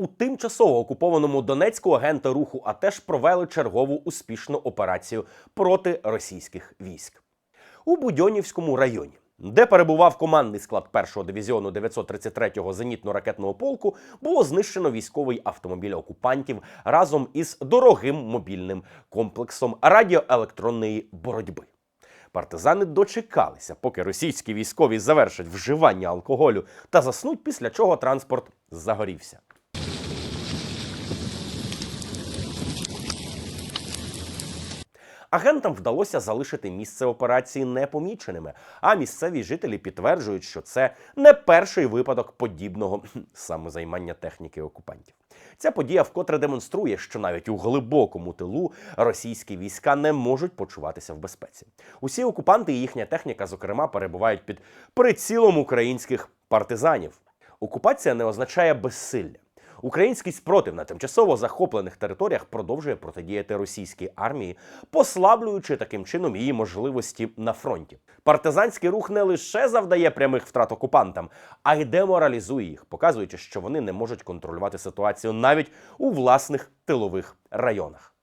У тимчасово окупованому Донецьку агенти руху АТЕШ провели чергову успішну операцію проти російських військ у Будьонівському районі. Де перебував командний склад першого дивізіону 933-го зенітно-ракетного полку, було знищено військовий автомобіль окупантів разом із дорогим мобільним комплексом радіоелектронної боротьби. Партизани дочекалися, поки російські військові завершать вживання алкоголю та заснуть, після чого транспорт загорівся. Агентам вдалося залишити місце операції непоміченими, а місцеві жителі підтверджують, що це не перший випадок подібного самозаймання техніки окупантів. Ця подія вкотре демонструє, що навіть у глибокому тилу російські війська не можуть почуватися в безпеці. Усі окупанти і їхня техніка, зокрема, перебувають під прицілом українських партизанів. Окупація не означає безсилля. Український спротив на тимчасово захоплених територіях продовжує протидіяти російській армії, послаблюючи таким чином її можливості на фронті. Партизанський рух не лише завдає прямих втрат окупантам, а й деморалізує їх, показуючи, що вони не можуть контролювати ситуацію навіть у власних тилових районах.